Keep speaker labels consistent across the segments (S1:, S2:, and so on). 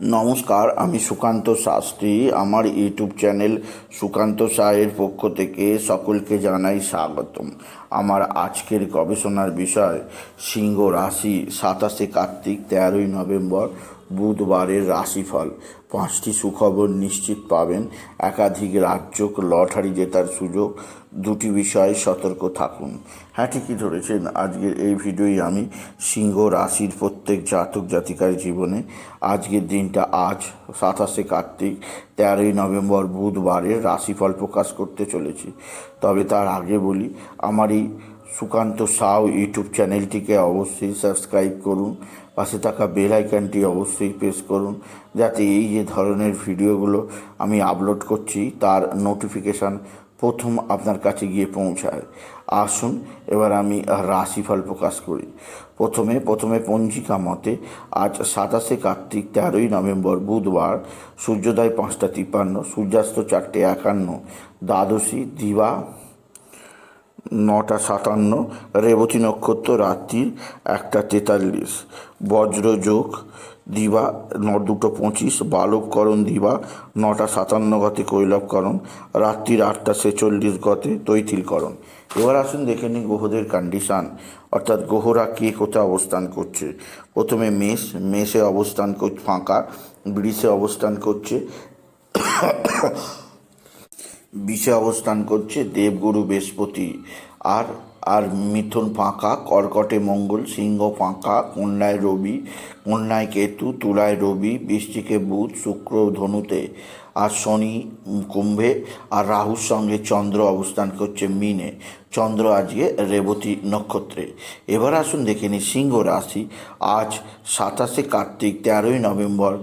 S1: নমস্কার, আমি সুকান্ত শাস্ত্রী। আমার ইউটিউব চ্যানেল সুকান্ত সাহের পক্ষ থেকে সকলকে জানাই স্বাগতম। আমার আজকের গবেষণার বিষয়, সিংহ রাশি সাতাশে কার্তিক, তেরোই নভেম্বর। বুধবারের রাশিফল। পাঁচটি সুখবর নিশ্চিত পাবেন। একাধিক রাজ্য লটারি জেতার সুযোগ, দুটি বিষয়ে সতর্ক থাকুন। হ্যাঁ ঠিকই ধরেছেন। আজকের এই ভিডিওই আমি সিংহ রাশির প্রত্যেক জাতক জাতিকার জীবনে। আজকের দিনটা আজ, সাতাশে কার্তিক, তেরোই নভেম্বর বুধবারের রাশিফল প্রকাশ করতে চলেছি। তবে তার আগে বলি, আমার এই সুকান্ত সাউ ইউটিউব চ্যানেলটিকে অবশ্যই সাবস্ক্রাইব করুন। পাশে থাকা বেল আইকনটি অবশ্যই প্রেস করুন, যাতে এই যে ধরনের ভিডিওগুলো আমি আপলোড করছি, তার নোটিফিকেশান প্রথম আপনার কাছে গিয়ে পৌঁছায়। আসুন, এবার আমি রাশিফল প্রকাশ করি। প্রথমে প্রথমে পঞ্জিকা মতে, আজ সাতাশে কার্তিক তেরোই নভেম্বর বুধবার, সূর্যোদয় পাঁচটা তিপ্পান্ন, সূর্যাস্ত চারটে একান্ন, দ্বাদশী, দিবা নটা সাতান্ন, রেবতী নক্ষত্র রাত্রির একটা তেতাল্লিশ। বজ্রযোগ দিবা ন দুটো পঁচিশ বালককরণ দিবা নটা সাতান্ন গতে কৈলবকরণ রাত্রির আটটা ছেচল্লিশ গতে তৈতিলকরণ এবার আসুন দেখে নিই গ্রহদের কন্ডিশান অর্থাৎ গ্রহরা কে কোথায় অবস্থান করছে। প্রথমে মেষ, মেষে অবস্থান ফাঁকা, বৃষে অবস্থান করছে। বিষে অবস্থান করছে দেবগুরু বৃহস্পতি। আর আর মিথুন ফাঁকা, কর্কটে মঙ্গল, সিংহ ফাঁকা, কন্যায় রবি, কন্যায় কেতু, তুলায় রবি, বৃষ্টিকে বুধ, শুক্র ধনুতে। আর শনি কুম্ভে, আর রাহুর সঙ্গে চন্দ্র অবস্থান করছে মিনে। চন্দ্র আজকে রেবতী নক্ষত্রে। এবার আসুন দেখে নিই সিংহ রাশি। আজ সাতাশে কার্তিক, তেরোই নভেম্বর,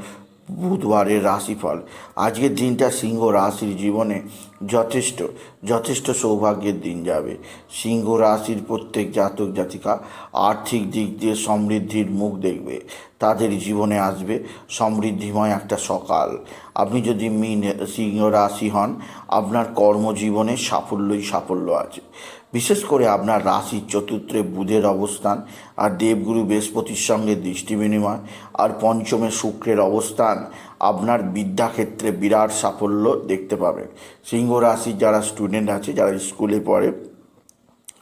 S1: বুধবারের রাশিফল। আজকের দিনটা সিংহ রাশির জীবনে যথেষ্ট যথেষ্ট সৌভাগ্যের দিন যাবে। সিংহ রাশির প্রত্যেক জাতক জাতিকা আর্থিক দিক দিয়ে সমৃদ্ধির মুখ দেখবে। তাদের জীবনে আসবে সমৃদ্ধিময় একটা সকাল। আপনি যদি মিন, সিংহ রাশি হন, আপনার কর্মজীবনে সাফল্যই সাফল্য আছে। বিশেষ করে আপনার রাশির চতুর্থে বুধের অবস্থান আর দেবগুরু বৃহস্পতির সঙ্গে দৃষ্টি বিনিময় আর পঞ্চমে শুক্রের অবস্থান আপনার বিদ্যাক্ষেত্রে বিরাট সাফল্য দেখতে পাবেন। সিংহ রাশির যারা স্টুডেন্ট আছে, যারা স্কুলে পড়ে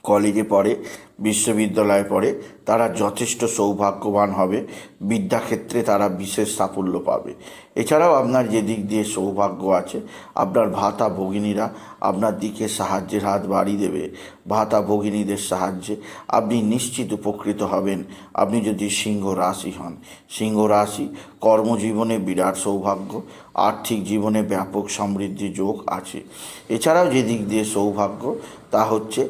S1: কলেজে পড়ে, বিশ্ববিদ্যালয়ে পড়ে, তারা যথেষ্ট সৌভাগ্যবান হবে। বিদ্যাক্ষেত্রে তারা বিশেষ সাফল্য পাবে। এছাড়াও আপনার যে দিক দিয়ে সৌভাগ্য আছে, আপনার ভাতা ভগিনীরা আপনার দিকে সাহায্যের হাত বাড়িয়ে দেবে, ভাতা ভগিনীদের সাহায্যে আপনি নিশ্চিত উপকৃত হবেন। আপনি যদি সিংহ রাশি হন, সিংহ রাশি কর্মজীবনে বিরাট সৌভাগ্য, আর্থিক জীবনে ব্যাপক সমৃদ্ধি যোগ আছে। এছাড়াও যে দিক দিয়ে সৌভাগ্য, তা হচ্ছে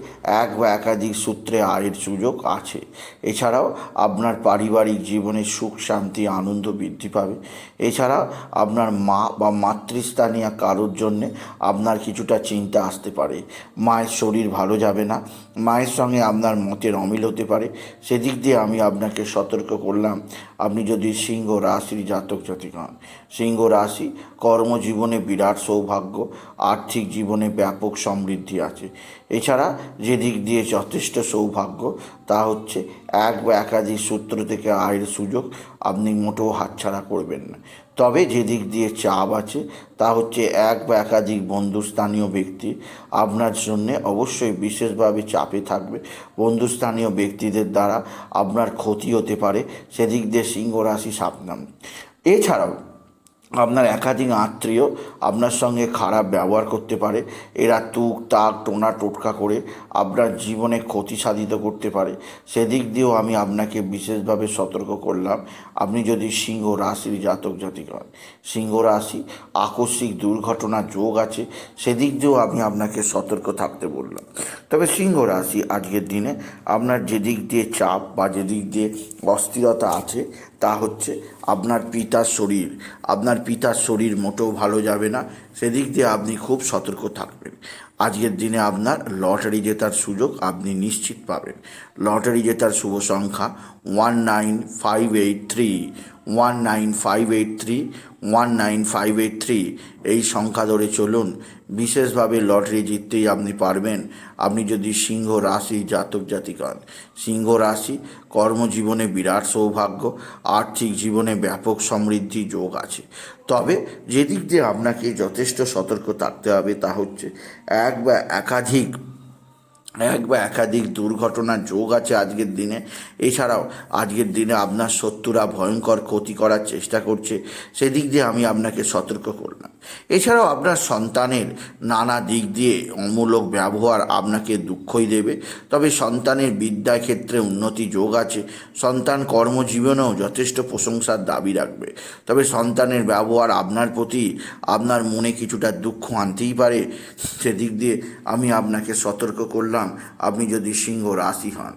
S1: এক বা একাধিক সূত্রে আয়ের সুযোগ আছে। এছাড়াও আপনার পারিবারিক জীবনে সুখ, শান্তি, আনন্দ বৃদ্ধি পাবে। এছাড়া আপনার মা বা মাতৃস্থানীয় কারোর জন্যে আপনার কিছুটা চিন্তা আসতে পারে। মায়ের শরীর ভালো যাবে না। মায়ের সঙ্গে আপনার মতের অমিল হতে পারে। সেদিক দিয়ে আমি আপনাকে সতর্ক করলাম, আপনি যদি সিংহ রাশির জাতক জাতিক হন। সিংহ রাশি কর্মজীবনে বিরাট সৌভাগ্য, আর্থিক জীবনে ব্যাপক সমৃদ্ধি আছে। এছাড়া যে দিক দিয়ে যথেষ্ট সৌভাগ্য তা হচ্ছে এক বা একাধিক সূত্র থেকে আয়ের সুযোগ আপনি মোটেও হাতছাড়া করবেন না। তবে যে দিক দিয়ে চাপ আছে, তা হচ্ছে এক বা একাধিক বন্ধুস্থানীয় ব্যক্তি আপনার জন্য অবশ্যই বিশেষভাবে চাপে থাকবে। বন্ধুস্থানীয় ব্যক্তিদের দ্বারা আপনার ক্ষতি হতে পারে, সেদিক দিয়ে সিংহ রাশি সাবধান। এছাড়াও আপনার একাধিক আত্মীয় আপনার সঙ্গে খারাপ ব্যবহার করতে পারে। এরা তুক, তাক, টোনা, টোটকা করে আপনার জীবনে ক্ষতি সাধিত করতে পারে। সেদিক দিয়েও আমি আপনাকে বিশেষভাবে সতর্ক করলাম। আপনি যদি সিংহ রাশির জাতক জাতিক হন, সিংহ রাশি আকস্মিক দুর্ঘটনা, যোগ আছে, সেদিক দিয়েও আমি আপনাকে সতর্ক থাকতে বললাম। তবে সিংহ রাশি আজকের দিনে আপনার যেদিক দিয়ে চাপ বা যেদিক দিয়ে অস্থিরতা আছে তা হচ্ছে আপনার পিতার শরীর। আপনার পিতার শরীর মোটেও ভালো যাবে না। সেদিক দিয়ে আপনি খুব সতর্ক থাকবেন। আজকের দিনে আপনার লটারি জেতার সুযোগ আপনি নিশ্চিত পাবেন। লটারি জেতার শুভ সংখ্যা one nine five eight three, one nine five eight three one nine five eight three এই সংখ্যা ধরে চলুন। বিশেষভাবে লটারি জিততেই আপনি পারবেন। আপনি যদি সিংহ রাশি জাতক জাতিক হন সিংহ রাশি কর্মজীবনে বিরাট সৌভাগ্য, আর্থিক জীবনে ব্যাপক সমৃদ্ধি যোগ আছে। তবে যেদিক দিয়ে আপনাকে যথেষ্ট সতর্ক থাকতে হবে তা হচ্ছে, এক একাধিক এক বা একাধিক দুর্ঘটনার যোগ আছে আজকের দিনে। এছাড়াও আজকের দিনে আপনার শত্রুরা ভয়ঙ্কর ক্ষতি করার চেষ্টা করছে। সেদিক দিয়ে আমি আপনাকে সতর্ক করলাম। এছাড়াও আপনার সন্তানের নানা দিক দিয়ে অমূলক ব্যবহার আপনাকে দুঃখই দেবে। তবে সন্তানের বিদ্যা ক্ষেত্রে উন্নতি যোগ আছে। সন্তান কর্মজীবনেও যথেষ্ট প্রশংসার দাবি রাখবে। তবে সন্তানের ব্যবহার আপনার প্রতি আপনার মনে কিছুটা দুঃখ আনতেই পারে। সেদিক দিয়ে আমি আপনাকে সতর্ক করলাম। আপনি যদি সিংহ রাশি হন।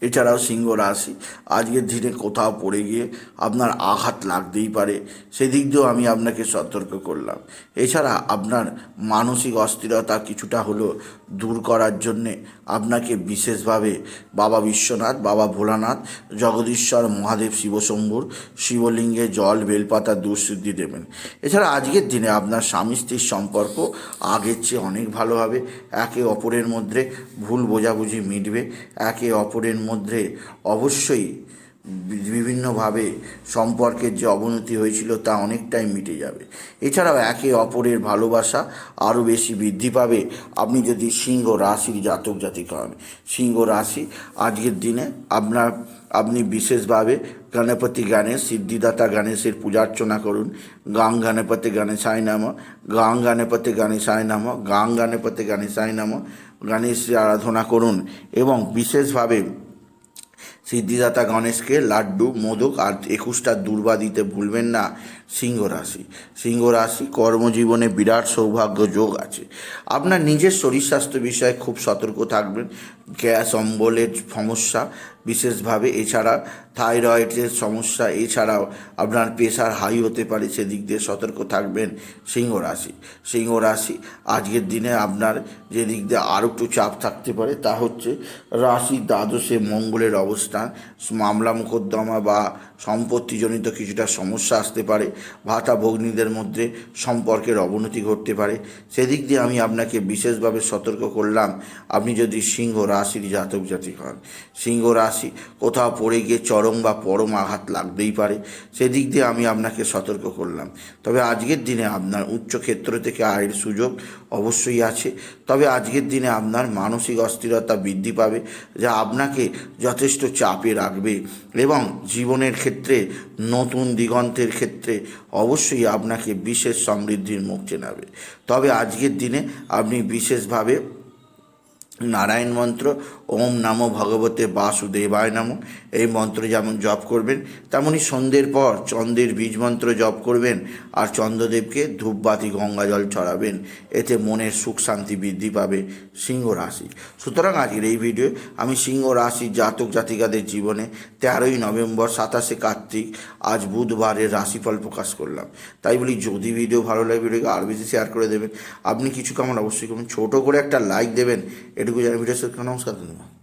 S1: এছাড়াও সিংহ রাশি। আজকের দিনে কোথাও পড়ে গিয়ে আপনার আঘাত লাগতেই পারে। সেদিক দিয়েও আমি আপনাকে সতর্ক করলাম। এছাড়া আপনার মানসিক অস্থিরতা কিছুটা হলেও দূর করার জন্যে আপনাকে বিশেষভাবে বাবা বিশ্বনাথ, বাবা ভোলানাথ, জগদীশ্বর, মহাদেব শিবশম্ভুর, শিবলিঙ্গে জল, বেলপাতা দুঃসিদ্ধি দেবেন। এছাড়া আজকের দিনে আপনার স্বামী স্ত্রীর সম্পর্ক আগের চেয়ে অনেক ভালো হবে। একে অপরের মধ্যে ভুল বোঝাবুঝি মিটবে। একে অপরের মধ্যে অবশ্যই বিভিন্নভাবে সম্পর্কের যে অবনতি হয়েছিল তা অনেকটাই মিটে যাবে। এছাড়াও একে অপরের ভালোবাসা আরও বেশি বৃদ্ধি পাবে। আপনি যদি সিংহ রাশির জাতক জাতিক হন, সিংহ রাশি আজকের দিনে আপনার, আপনি বিশেষভাবে গণপতি গণেশ, সিদ্ধিদাতা গণেশের পূজার্চনা করুন। গাং গণপতি গণেশায় নাম। গাং গণপতি গণেশায় নাম। গাং গণপতি গণেশায় নাম। গণেশের আরাধনা করুন এবং বিশেষভাবে সিদ্ধিদাতা গণেশকে লাড্ডু মোদক আর একুশটা দুর্বা দিতে ভুলবেন না। সিংহ রাশি। সিংহ রাশি কর্মজীবনে বিরাট সৌভাগ্য যোগ আছে। আপনার নিজের শরীর স্বাস্থ্য বিষয়ে খুব সতর্ক থাকবেন। গ্যাস, অম্বলের সমস্যা বিশেষভাবে। এছাড়া থাইরয়েডের সমস্যা, এছাড়াও আপনার প্রেশার হাই হতে পারে, সেদিক দিয়ে সতর্ক থাকবেন সিংহ রাশি। সিংহ রাশি, আজকের দিনে আপনার যে দিক দিয়ে আরও একটু চাপ থাকতে পারে, তা হচ্ছে রাশি দ্বাদশে মঙ্গলের অবস্থান। মামলা, মোকদ্দমা বা সম্পত্তিজনিত কিছুটা সমস্যা আসতে পারে। ভাতা ভগ্নীদের মধ্যে সম্পর্কের অবনতি ঘটতে পারে। সেদিক দিয়ে আমি আপনাকে বিশেষভাবে সতর্ক করলাম, আপনি যদি সিংহ রাশির জাতক জাতিক হন। সিংহ রাশি কোথাও পড়ে গিয়ে চরম বা পরম আঘাত লাগতেই পারে। সেদিক দিয়ে আমি আপনাকে সতর্ক করলাম। তবে আজকের দিনে আপনার উচ্চ ক্ষেত্র থেকে আয়ের সুযোগ অবশ্যই আছে। তবে আজকের দিনে আপনার মানসিক অস্থিরতা বৃদ্ধি পাবে, যা আপনাকে যথেষ্ট চাপে রাখবে এবং জীবনের ক্ষেত্রে, নতুন দিগন্তের ক্ষেত্রে অবশ্যই আপনাকে বিশেষ সমৃদ্ধির মুখ চেনাবে। তবে আজকের দিনে আপনি বিশেষভাবে নারায়ণ মন্ত্র, ওম নমো ভগবতে বাসুদেবায় নমঃ। এই মন্ত্র যেমন জপ করবেন তেমনই সন্ধ্যের পর চন্দ্রের বীজ মন্ত্র জপ করবেন আর চন্দ্রদেবকে ধূপবাতি গঙ্গা জল ছড়াবেন। এতে মনের সুখ শান্তি বৃদ্ধি পাবে সিংহ রাশি। সুতরাং আজকের এই ভিডিও আমি সিংহ রাশি জাতক জাতিকাদের জীবনে তেরোই নভেম্বর, সাতাশে কার্তিক, আজ বুধবারের রাশিফল প্রকাশ করলাম। তাই বলি, যদি ভিডিও ভালো লাগে ভিডিওকে আর বেশি শেয়ার করে দেবেন। আপনি কিছু কেমন, অবশ্যই করুন ছোটো করে একটা লাইক দেবেন वीडियो को वीडियो से अनाउंस कर धन्यवाद